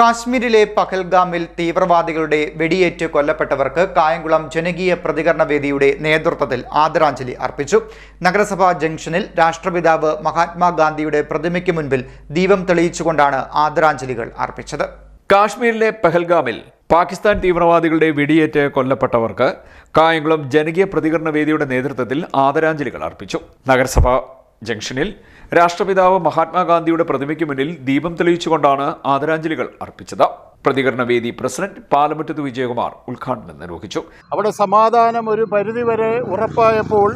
കാശ്മീരിലെ പഹൽഗാമിൽ തീവ്രവാദികളുടെ വെടിയേറ്റ് കൊല്ലപ്പെട്ടവർക്ക് കായംകുളം ജനകീയ പ്രതികരണ വേദിയുടെ നേതൃത്വത്തിൽ ആദരാഞ്ജലി അർപ്പിച്ചു. നഗരസഭാ ജംഗ്ഷനിൽ രാഷ്ട്രപിതാവ് മഹാത്മാഗാന്ധിയുടെ പ്രതിമയ്ക്ക് മുൻപിൽ ദീപം തെളിയിച്ചുകൊണ്ടാണ് ആദരാഞ്ജലികൾ അർപ്പിച്ചത്. കാശ്മീരിലെ പെഹൽഗാമിൽ പാകിസ്ഥാൻ തീവ്രവാദികളുടെ വെടിയേറ്റ് കൊല്ലപ്പെട്ടവർക്ക് കായംകുളം ജനകീയ പ്രതികരണ വേദിയുടെ നേതൃത്വത്തിൽ ആദരാഞ്ജലികൾ അർപ്പിച്ചു. നഗരസഭാ ജംഗ്ഷനിൽ രാഷ്ട്രപിതാവ് മഹാത്മാഗാന്ധിയുടെ പ്രതിമയ്ക്ക് മുന്നിൽ ദീപം തെളിയിച്ചുകൊണ്ടാണ് ആദരാഞ്ജലികൾ അർപ്പിച്ചത്. പ്രതികരണ വേദി പ്രസിഡന്റ് പാലമുറ്റത്ത് വിജയകുമാർ ഉദ്ഘാടനം നിർവഹിച്ചു. അവിടെ സമാധാനം ഒരു പരിധിവരെ ഉറപ്പായപ്പോൾ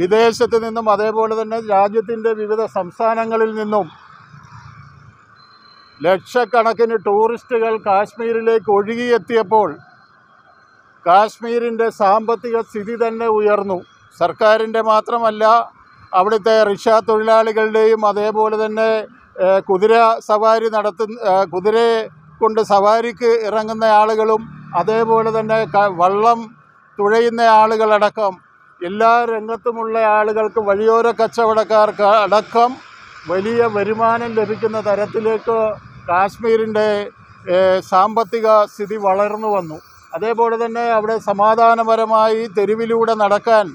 വിദേശത്ത് നിന്നും അതേപോലെ തന്നെ രാജ്യത്തിന്റെ വിവിധ സംസ്ഥാനങ്ങളിൽ നിന്നും ലക്ഷക്കണക്കിന് ടൂറിസ്റ്റുകൾ കാശ്മീരിലേക്ക് ഒഴുകിയെത്തിയപ്പോൾ കാശ്മീരിന്റെ സാമ്പത്തിക സ്ഥിതി തന്നെ ഉയർന്നു. സർക്കാരിന്റെ മാത്രമല്ല അവിടുത്തെ റിക്ഷ തൊഴിലാളികളുടെയും അതേപോലെ തന്നെ കുതിര സവാരി നടത്തുന്ന കുതിരയെ കൊണ്ട് സവാരിക്ക് ഇറങ്ങുന്ന ആളുകളും അതേപോലെ തന്നെ വള്ളം തുഴയുന്ന ആളുകളടക്കം എല്ലാ രംഗത്തുമുള്ള ആളുകൾക്ക് വഴിയോര കച്ചവടക്കാർക്ക് അടക്കം വലിയ വരുമാനം ലഭിക്കുന്ന തരത്തിലേക്ക് കാശ്മീരിന്റെ സാമ്പത്തിക സ്ഥിതി വളർന്നു വന്നു. അതേപോലെ തന്നെ അവിടെ സമാധാനപരമായി തെരുവിലൂടെ നടക്കാൻ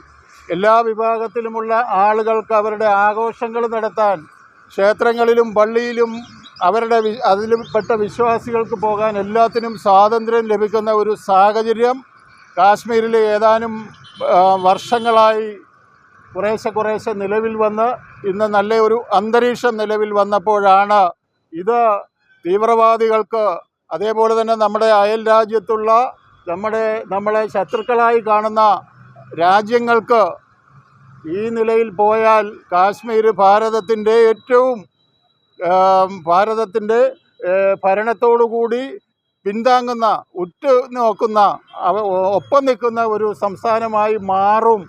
എല്ലാ വിഭാഗത്തിലുമുള്ള ആളുകൾക്ക് അവരുടെ ആഘോഷങ്ങൾ നടത്താൻ ക്ഷേത്രങ്ങളിലും പള്ളിയിലും അവരുടെ അതിൽപ്പെട്ട വിശ്വാസികൾക്ക് പോകാൻ എല്ലാത്തിനും സ്വാതന്ത്ര്യം ലഭിക്കുന്ന ഒരു സാഹചര്യം കാശ്മീരിൽ ഏതാനും വർഷങ്ങളായി കുറേശ്ശെ കുറേശ്ശെ നിലവിൽ വന്ന് ഇന്ന് നല്ല ഒരു അന്തരീക്ഷം നിലവിൽ വന്നപ്പോഴാണ് ഇത് തീവ്രവാദികൾക്ക് അതേപോലെ തന്നെ നമ്മുടെ അയൽ രാജ്യത്തുള്ള നമ്മുടെ നമ്മളെ ശത്രുക്കളായി കാണുന്ന രാജ്യങ്ങൾക്ക് ഈ നിലയിൽ പോയാൽ കാശ്മീർ ഭാരതത്തിന്റെ ഏറ്റവും ഭാരതത്തിന്റെ ഭരണത്തോടുകൂടി പിന്താങ്ങുന്ന ഉറ്റു നോക്കുന്ന ഒപ്പം നിൽക്കുന്ന ഒരു സംസ്ഥാനമായി മാറും.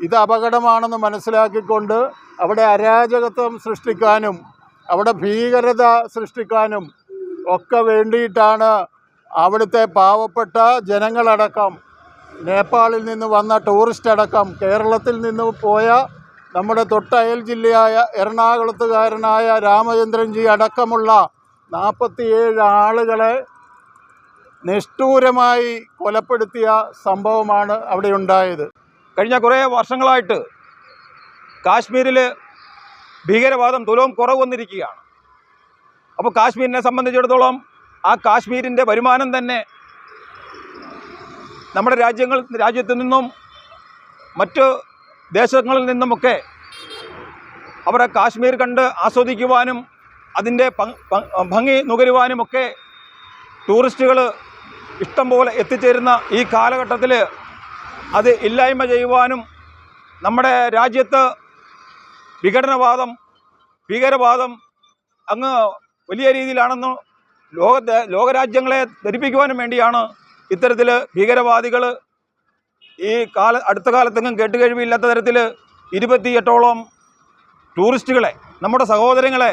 ഇത് അപകടമാണെന്ന് മനസ്സിലാക്കിക്കൊണ്ട് അവിടെ അരാജകത്വം സൃഷ്ടിക്കാനും അവിടെ ഭീകരത സൃഷ്ടിക്കാനും ഒക്കെ വേണ്ടിയിട്ടാണ് അവിടുത്തെ പാവപ്പെട്ട ജനങ്ങളടക്കം നേപ്പാളിൽ നിന്ന് വന്ന ടൂറിസ്റ്റ് അടക്കം കേരളത്തിൽ നിന്ന് പോയ നമ്മുടെ തൊട്ടയൽ ജില്ലയായ എറണാകുളത്തുകാരനായ രാമചന്ദ്രൻജി അടക്കമുള്ള നാൽപ്പത്തിയേഴ് ആളുകളെ നിഷ്ഠൂരമായി കൊലപ്പെടുത്തിയ സംഭവമാണ് അവിടെ ഉണ്ടായത്. കഴിഞ്ഞ കുറേ വർഷങ്ങളായിട്ട് കാശ്മീരിൽ ഭീകരവാദം തുലവും കുറവ് വന്നിരിക്കുകയാണ് അപ്പോൾ കാശ്മീരിനെ സംബന്ധിച്ചിടത്തോളം ആ കാശ്മീരിന്റെ വരുമാനം തന്നെ നമ്മുടെ രാജ്യങ്ങൾ രാജ്യത്തു നിന്നും മറ്റ് ദേശങ്ങളിൽ നിന്നുമൊക്കെ അവരെ കാശ്മീർ കണ്ട് ആസ്വദിക്കുവാനും അതിന്റെ ഭംഗി നുകരുവാനും ഭംഗി നുകരുവാനുമൊക്കെ ടൂറിസ്റ്റുകൾ ഇഷ്ടം പോലെ എത്തിച്ചേരുന്ന ഈ കാലഘട്ടത്തിൽ അത് ഇല്ലായ്മ ചെയ്യുവാനും നമ്മുടെ രാജ്യത്ത് വിഘടനവാദം ഭീകരവാദം അങ്ങ് വലിയ രീതിയിലാണെന്ന് ലോക ലോകരാജ്യങ്ങളെ ധരിപ്പിക്കുവാനും വേണ്ടിയാണ് ഇത്തരത്തിൽ ഭീകരവാദികൾ ഈ കാല അടുത്ത കാലത്തെങ്ങും കേട്ടുകഴിവില്ലാത്ത തരത്തിൽ ഇരുപത്തിയെട്ടോളം ടൂറിസ്റ്റുകളെ നമ്മുടെ സഹോദരങ്ങളെ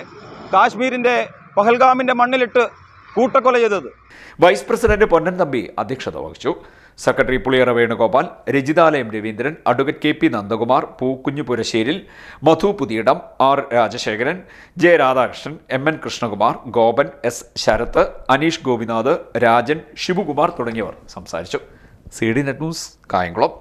കാശ്മീരിന്റെ പഹൽഗാമിന്റെ മണ്ണിലിട്ട് കൂട്ടക്കൊല ചെയ്തത്. വൈസ് പ്രസിഡന്റ് പൊന്നൻ തമ്പി അധ്യക്ഷത വഹിച്ചു. Secretary Puliyara Venugopal Rajithalayam Raveendran advocate K P Nandakumar Pookunju Purasseril Madhu Puthiyidam R Rajasekharan J Radhakrishnan M N Krishnakumar Gopan S Sarath Aneesh Gopinath Rajan Sivakumar തുടങ്ങിയവർ സംസാരിച്ചു. C D net news Kayamkulam.